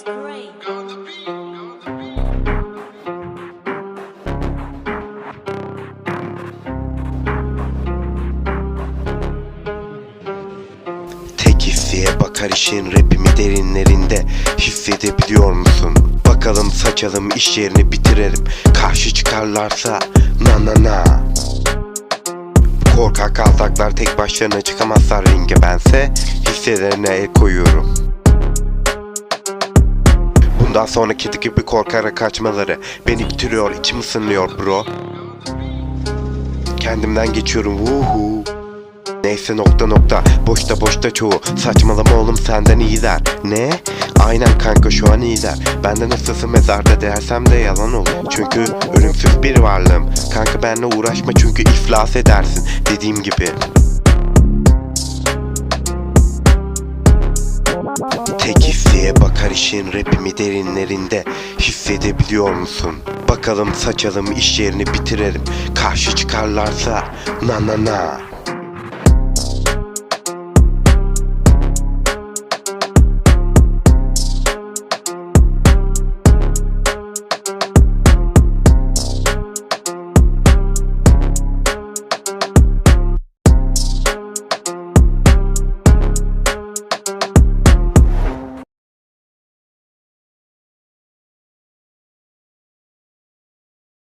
It's. Tek hisseye bakar işin rapimi derinlerinde hissedebiliyor musun? Bakalım saçalım iş yerini bitirelim Karşı çıkarlarsa na na na Korkak altaklar tek başlarına çıkamazlar ringe bense Hisselerine el koyuyorum sonra kedi gibi korkarak kaçmaları Beni bitiriyor içim ısınıyor bro. Kendimden geçiyorum vuhu. Neyse nokta nokta boşta boşta çoğu. Saçmalama oğlum senden iyiler. Ne? Aynen kanka şu an iyiler. Benden ıssısı mezarda dersem de yalan olur. Çünkü ölümsüz bir varlığım. Kanka benle uğraşma çünkü iflas edersin Dediğim gibi Tek hisseye bakar işin rapimi derinlerinde. Hissedebiliyor musun? Bakalım saçalım iş yerini bitirelim. Karşı çıkarlarsa na na na